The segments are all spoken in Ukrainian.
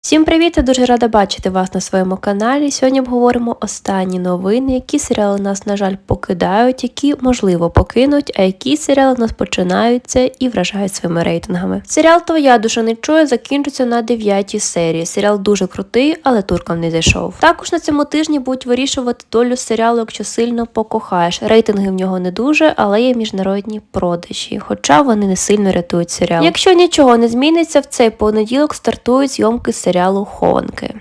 Всім привіт! Я дуже рада бачити вас на своєму каналі. Сьогодні обговоримо останні новини, які серіали нас, на жаль, покидають, які можливо покинуть, а які серіали нас починаються і вражають своїми рейтингами. Серіал Твоя душа не чує закінчиться на 9 серії. Серіал дуже крутий, але туркам не зайшов. Також на цьому тижні будуть вирішувати долю серіалу, якщо сильно покохаєш. Рейтинги в нього не дуже, але є міжнародні продажі, хоча вони не сильно рятують серіал. Якщо нічого не зміниться, в цей понеділок стартують зйомки серіалу Хованки.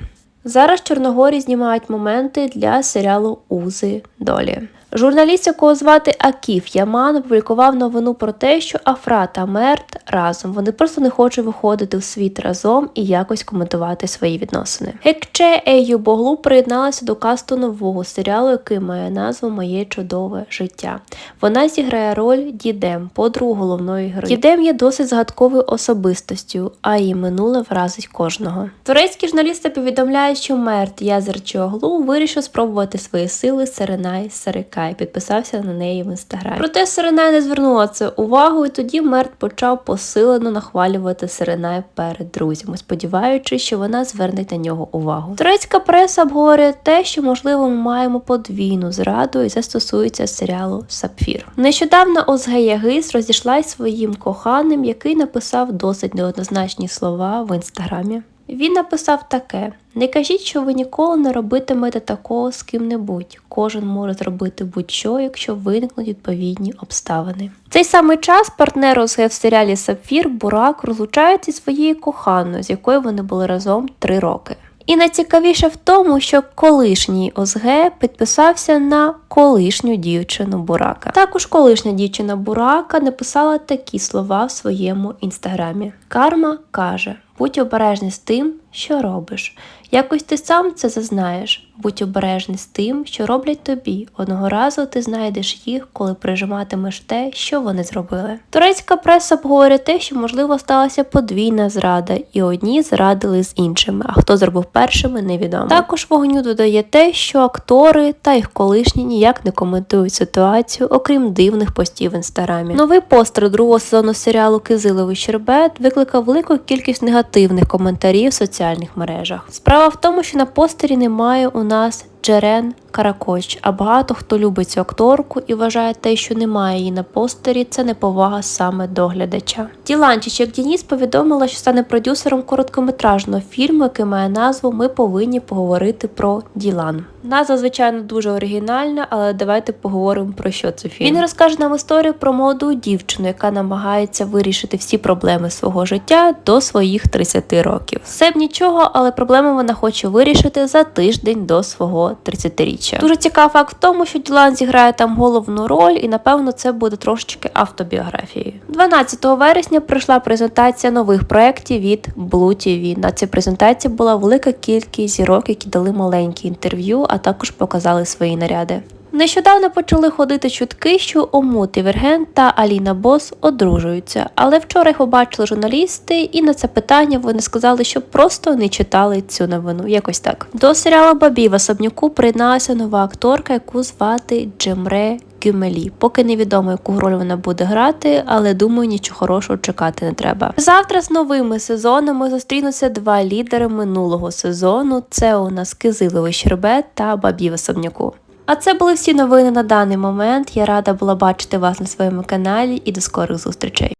Зараз Чорногорі знімають моменти для серіалу Узи долі. Журналіст, якого звати Акіф Яман, опублікував новину про те, що Афра та Мерт разом. Вони просто не хочуть виходити в світ разом і якось коментувати свої відносини. Гекче Ейю Боглу приєдналася до касту нового серіалу, який має назву Моє чудове життя. Вона зіграє роль Дідем, подругу головної героїні. Дідем є досить загадковою особистостю, а її минуле вразить кожного. Турецькі журналісти повідомляють, що Мерт Язерчоглу вирішив спробувати свої сили Серенай Сарикай, підписався на неї в інстаграмі. Проте Серенай не звернула це увагу, і тоді Мерт почав посилено нахвалювати Серенай перед друзями, сподіваючись, що вона зверне на нього увагу. Турецька преса обговорює те, що можливо ми маємо подвійну зраду, і це стосується серіалу Сапфір. Нещодавно Озге Ягис розійшлась своїм коханим, який написав досить неоднозначні слова в інстаграмі. Він написав таке: не кажіть, що ви ніколи не робитимете такого з ким-небудь. Кожен може зробити будь-що, якщо виникнуть відповідні обставини. В цей самий час партнер ОСГ в серіалі Сапфір Бурак розлучається зі своєю коханою, з якою вони були разом три роки. І найцікавіше в тому, що колишній ОСГ підписався на колишню дівчину Бурака. Також колишня дівчина Бурака написала такі слова в своєму інстаграмі. Карма каже: будь обережний з тим, що робиш. Якось ти сам це зазнаєш. Будь обережний з тим, що роблять тобі. Одного разу ти знайдеш їх, коли прижиматимеш те, що вони зробили. Турецька преса обговорює те, що можливо сталася подвійна зрада, і одні зрадили з іншими. А хто зробив першими, невідомо. Також вогню додає те, що актори та їх колишні ніяк не коментують ситуацію, окрім дивних постів в інстаграмі. Новий постер другого сезону серіалу Кизиловий Щербет викликав велику кількість негативних коментарів в соціальних мережах. Справа в тому, що на постері немає у нас Джерен Каракоч, а багато хто любить цю акторку і вважає те, що немає її на постері, це неповага саме до глядача. Діланчич, як Дініс повідомила, що стане продюсером короткометражного фільму, який має назву Ми повинні поговорити про Ділан. Назва, звичайно, дуже оригінальна, але давайте поговоримо про що це фільм. Він розкаже нам історію про молоду дівчину, яка намагається вирішити всі проблеми свого життя до своїх 30 років. Все б нічого, але проблеми вона хоче вирішити за тиждень до свого 30-річчя. Дуже цікавий факт в тому, що Ділан зіграє там головну роль, і напевно це буде трошечки автобіографією. 12 вересня прийшла презентація нових проєктів від Blue TV. На цій презентації була велика кількість зірок, які дали маленькі інтерв'ю, а також показали свої наряди. Нещодавно почали ходити чутки, що Омут Іверген та Аліна Бос одружуються, але вчора їх побачили журналісти, і на це питання вони сказали, що просто не читали цю новину. Якось так. До серіалу Бабі в Особняку приєдналася нова акторка, яку звати Джемре Гюмелі. Поки невідомо, яку роль вона буде грати, але думаю, нічого хорошого чекати не треба. Завтра з новими сезонами зустрінуться два лідери минулого сезону: це у нас Кизиловий Щербет та Бабі в Особняку. А це були всі новини на даний момент. Я рада була бачити вас на своєму каналі і до скорих зустрічей.